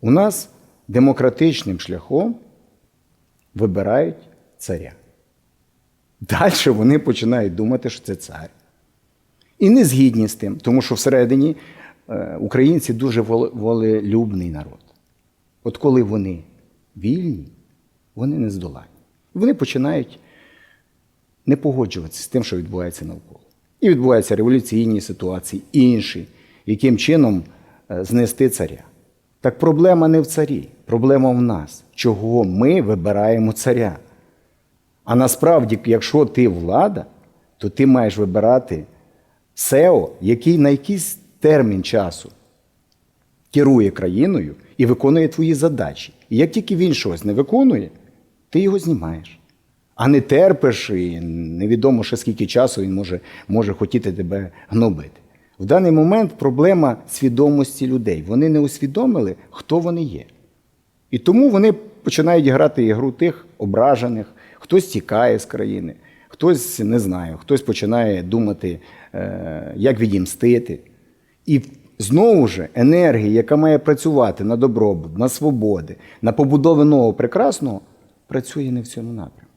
У нас демократичним шляхом вибирають царя. Далі вони починають думати, що це цар. І не згідні з тим, тому що всередині е, українці дуже воле- волелюбний народ. От коли вони вільні, вони не здолані. Вони починають не погоджуватися з тим, що відбувається навколо. І відбуваються революційні ситуації, інші, яким чином е, знести царя. Так проблема не в царі, проблема в нас, чого ми вибираємо царя. А насправді, якщо ти влада, то ти маєш вибирати СЕО, який на якийсь термін часу керує країною і виконує твої задачі. І як тільки він щось не виконує, ти його знімаєш. А не терпиш, і невідомо ще скільки часу він може, може хотіти тебе гнобити. В даний момент проблема свідомості людей. Вони не усвідомили, хто вони є. І тому вони починають грати ігру тих ображених, хтось тікає з країни, хтось не знаю, хтось починає думати, е, як відімстити. І знову ж енергія, яка має працювати на добробут, на свободи, на побудову нового прекрасного, працює не в цьому напрямку.